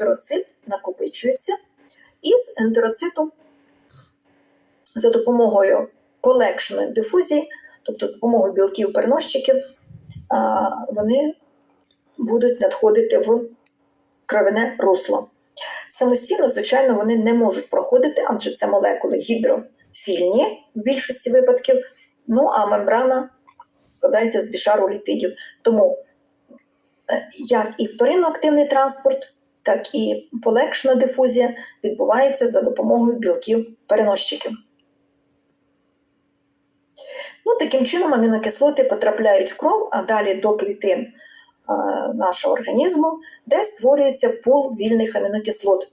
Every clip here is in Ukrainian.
ентероцит накопичується, і з ентероциту за допомогою полегшеної дифузії, тобто з допомогою білків-переносчиків, вони будуть надходити в кровяне русло. Самостійно, звичайно, вони не можуть проходити, адже це молекули гідрофільні в більшості випадків. Ну а мембрана складається з бішару ліпідів. Тому е, як і вторинно-активний транспорт, так і полегшена дифузія відбувається за допомогою білків-переносчиків. Ну, таким чином амінокислоти потрапляють в кров, а далі до клітин е, нашого організму, де створюється пул вільних амінокислот.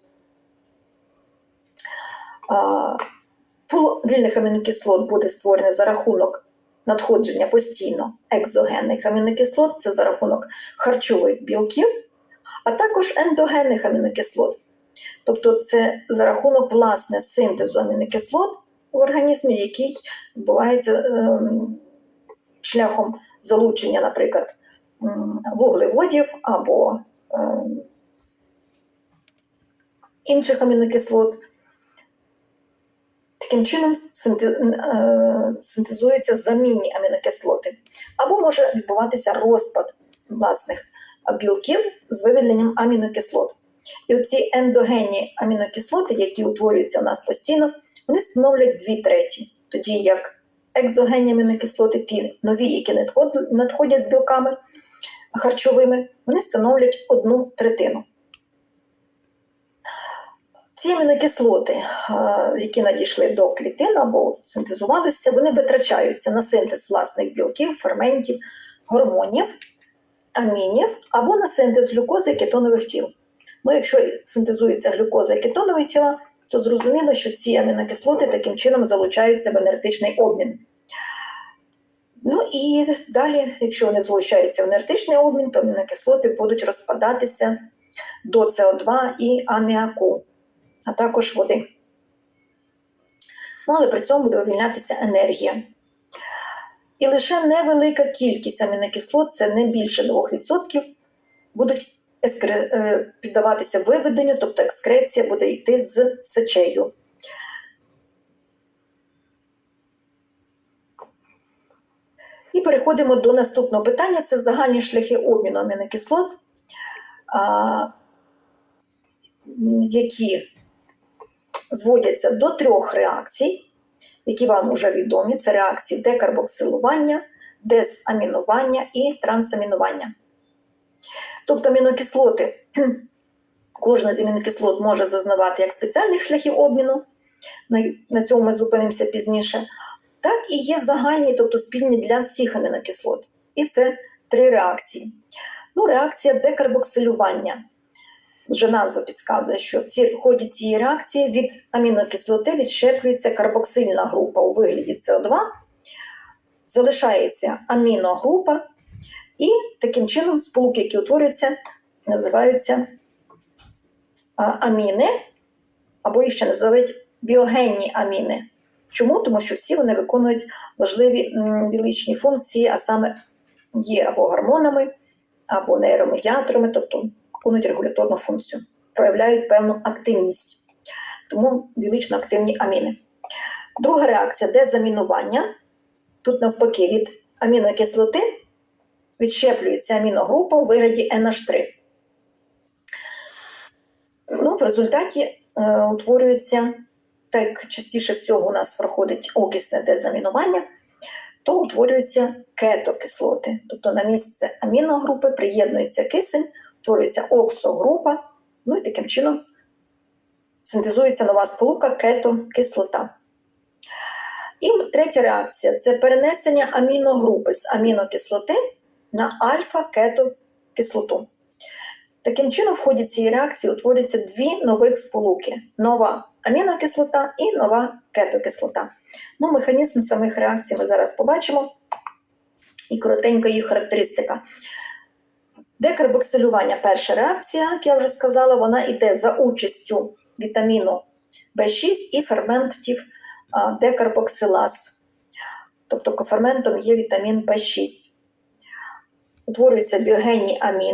А, Пул вільних амінокислот буде створений за рахунок надходження постійно екзогенних амінокислот, це за рахунок харчових білків, а також ендогенних амінокислот. Тобто це за рахунок власне синтезу амінокислот в організмі, який відбувається ем, шляхом залучення, наприклад, вуглеводів або ем, інших амінокислот. Таким чином е, синтезуються замінні амінокислоти. Або може відбуватися розпад власних білків з вивільненням амінокислот. І оці ендогенні амінокислоти, які утворюються у нас постійно, вони становлять дві треті. Тоді як екзогенні амінокислоти, ті нові, які надходять з білками харчовими, вони становлять одну третину. Ці амінокислоти, які надійшли до клітин або синтезувалися, вони витрачаються на синтез власних білків, ферментів, гормонів, амінів або на синтез глюкози і кетонових тіл. Ну, якщо синтезується глюкоза і кетонові тіла, то зрозуміло, що ці амінокислоти таким чином залучаються в енергетичний обмін. Ну і далі, якщо вони залучаються в енергетичний обмін, то амінокислоти будуть розпадатися до СО2 і аміаку, а також води. Ну, але при цьому буде вивільнятися енергія. І лише невелика кількість амінокислот, це не більше 2%, будуть е, піддаватися виведенню, тобто екскреція буде йти з сечею. І переходимо до наступного питання: це загальні шляхи обміну амінокислот, які зводяться до трьох реакцій, які вам вже відомі. Це реакції декарбоксилування, дезамінування і трансамінування. Тобто амінокислоти, кожна з амінокислот може зазнавати як спеціальних шляхів обміну, на, цьому ми зупинимося пізніше, так і є загальні, тобто спільні для всіх амінокислот. І це три реакції. Ну, реакція декарбоксилювання. Вже назва підказує, що в, ході цієї реакції від амінокислоти відщеплюється карбоксильна група у вигляді СО2, залишається аміногрупа, і таким чином сполуки, які утворюються, називаються аміни, або їх ще називають біогенні аміни. Чому? Тому що всі вони виконують важливі біологічні функції, а саме є або гормонами, або нейромедіаторами, тобто виконують регуляторну функцію, проявляють певну активність. Тому біологічно активні аміни. Друга реакція дезамінування. Тут навпаки від амінокислоти відщеплюється аміногрупа у вигляді NH3. Ну, в результаті е, утворюється, так частіше всього у нас проходить окисне дезамінування, то утворюються кетокислоти. Тобто на місце аміногрупи приєднується кисень, утворюється оксогрупа, ну і таким чином синтезується нова сполука кетокислота. І третя реакція це перенесення аміногрупи з амінокислоти на альфа-кетокислоту. Таким чином, в ході цієї реакції утворюються дві нових сполуки: нова амінокислота і нова кетокислота. Ну, Механізм самих реакцій ми зараз побачимо і коротенька їх характеристика. Декарбоксилювання перша реакція, як я вже сказала, вона йде за участю вітаміну В6 і ферментів декарбоксилаз. Тобто коферментом є вітамін В6. Утворюються біогенні аміни.